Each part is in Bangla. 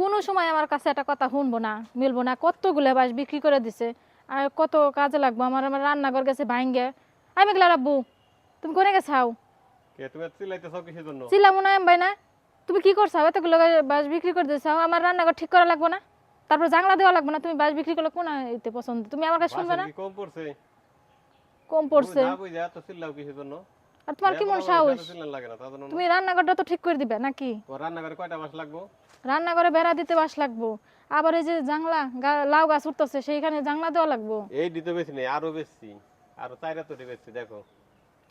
কোনো সময় আমার কাছে একটা কথা শুনব না মিলবো না। কতগুলো বাস বিক্রি করে দিছে আর কত কাজে লাগবো। আমার আমার রান্নাঘর গেছে ভাঙ্গে। আমি গেলা রাব্বু তুমি কোনে এত চিল্লাইতেছ চিল্লামো না ভাই না। তুমি কি করছ? এতগুলো বাস বিক্রি করে দিয়েছ। আমার রান্নাঘর ঠিক করা লাগবো না? তারপর জাংলা দেওয়া লাগবে না? তুমি বাস বিক্রি করলে কোন এতে পছন্দ? তুমি আমার কাছে শুনবে না? কম পড়ছে? কম পড়ছে। না বুঝে এত চিল্লাও কিসের জন্য? আর তোমার কি মন সাহস। তুমি রান্নাঘরটা তো ঠিক করে দিবে নাকি? রান্নাঘরে কয়টা মাস লাগবো? রান্নাঘরে বেড়া দিতে বাস লাগবো। আবার এই যে জাংলা লাউ গাছ উঠতেছে সেইখানে জাংলা দেওয়া লাগবো? এই দিতে বেশি নেই আরও বেশি। আরও চাইরা তো বেশি দেখো।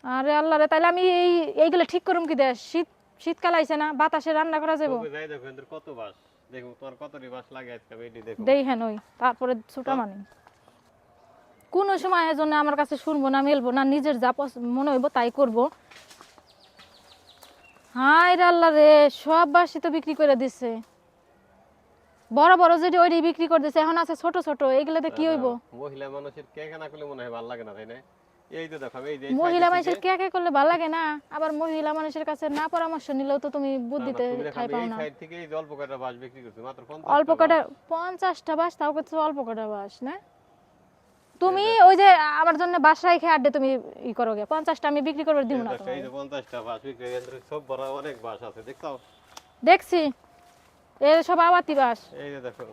আরে আল্লাহ রে তাহলে আমি এই এইগুলো ঠিক করুম কি দে শীত শীতকাল আইছে না বাতাসে রান্না করা যাব যাই দেখো কত বাস দেখো তোমার কতটি বাস লাগে আজকে দেখো। দেই হ্যাঁ ওই তারপরে ছুটা মানি। কোনো সময় জন্য আমার কাছে শুনব না মেলবো না নিজের যা মনে হইব তাই করব। হাই রে আল্লাহ রে সব বাসি তো বিক্রি করে দিছে। বড় বড় যেটি ওইটি বিক্রি করে দিছে এখন আছে ছোট ছোট এইগুলোতে কি হইব? মহিলা মানুষের কে কেনা করলে মনে হয় ভালো লাগে না তাই না? এই তো দেখো এই যে মহিলা মানুষের কে কে করলে ভালো লাগে না? আবার মহিলা মানুষের কাছে না পরামর্শ নিলেও তো তুমি বুদ্ধিতে ঠাই পাও না। side থেকে এই অল্প কয়টা বাস বিক্রি করছি মাত্র পঞ্চাশ অল্প কটা পঞ্চাশটা বাস তাও কিছু অল্প কটা বাস না? তুমি ওই যে আমার জন্য বাস রাইখে আড্ডে তুমি ই করো গে পঞ্চাশটা আমি বিক্রি করবে দিব না এই যে পঞ্চাশটা বাস বিক্রি সব বড় অনেক বাস আছে দেখছ। দেখছি সব আবাতি বাস। এই যে দেখো।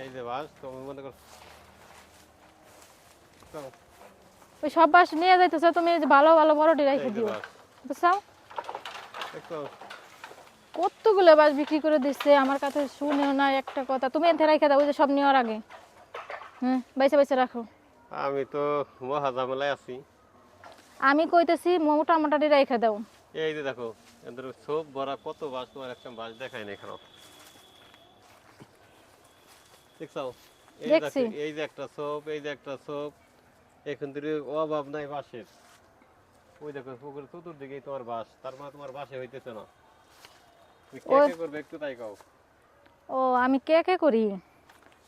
এই যে বাস তুমি মনে করো ওই সব বাস নিয়ে যাইতেছে তুমি ভালো ভালো বড়টি যে দিও। বাস। বুঝছাও? কতগুলো বাস বিক্রি করে দিচ্ছে আমার কাছে শুনেও না একটা কথা। তুমি এতে দাও ওই যে সব নেওয়ার আগে। হুম বাইসে বাইসে রাখো। আমি তো মহা ঝামেলায় আছি। আমি কইতেছি মোটা মোটাটি রাইখে দাও। এই যে দেখো এদের সব বড় কত বাস তোমার একটা বাস দেখায় না এখানে দেখছ? এই যে দেখছি। এই যে একটা সোপ এই যে একটা সোপ এখান থেকে অভাব নাই বাসের ওই দেখো পুকুর চতুর্দিকেই তোমার বাস তার মানে তোমার বাসে হইতেছে না। তুমি কে কে করবে একটু তাই কও। ও আমি কে কে করি?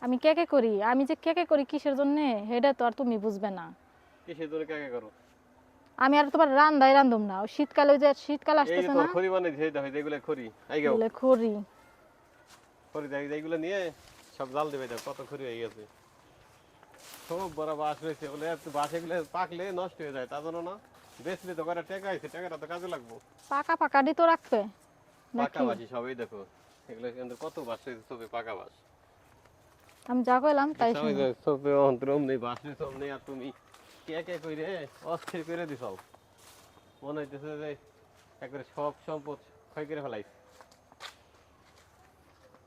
আমি কে কে করি? আমি যে কে কে করি কিসের জন্য? সেটা তো আর তুমি বুঝবে না। কিসের জন্য কে কে করো? আমি আর তোমার রান্দাই রান্ধুম না। শীতকালে ওই যে শীতকাল আসতেছে না? খড়ি মানে সেই দেখো যেগুলো খড়ি এই গাও। এগুলো খড়ি। খড়ি দেখ এইগুলো নিয়ে সব জাল দেবে দেখো কত খড়ি হয়ে গেছে। সব বড় বাস রয়েছে বলে এত বাস এগুলো পাকলে নষ্ট হয়ে যায় তা জন্য না বেচলে তো করে টাকা আছে টাকাটা তো কাজে লাগবো। পাকা পাকা দি তো রাখবে? পাকা বাসি সবই দেখো এগুলো কিন্তু কত বাস রয়েছে সবে পাকা বাস আমি যা কইলাম তাই সবই শুনো। সবে অন্তরম নেই বাস সব নেই আর তুমি কে কে কইরে? অস্থির করে দিছ। মনে হইতেছে যে একবারে সব সম্পদ ক্ষয় করে ফেলাইছ।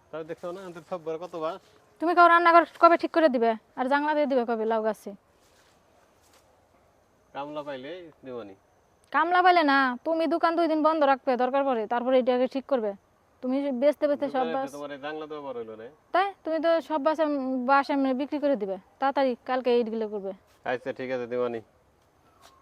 তবে দেখছ না আমাদের সব বড় কত বাস? তুমি কাউ রান্নাঘর কবে ঠিক করে দিবে? আর জাংলা দিয়ে দিবে কবে? লাউ গাছে। কামলা পাইলে দেওয়ানি কামলা পাইলে না তুমি দোকান দুই দিন বন্ধ রাখবে দরকার পড়ে তারপরে এটাকে ঠিক করবে। তুমি বেচতে বেচতে সব বাস তাই? তুমি তো সব বাস বাস বিক্রি করে দিবে। তাড়াতাড়ি কালকে এইগুলো করবে। আচ্ছা ঠিক আছে দেওয়ানি।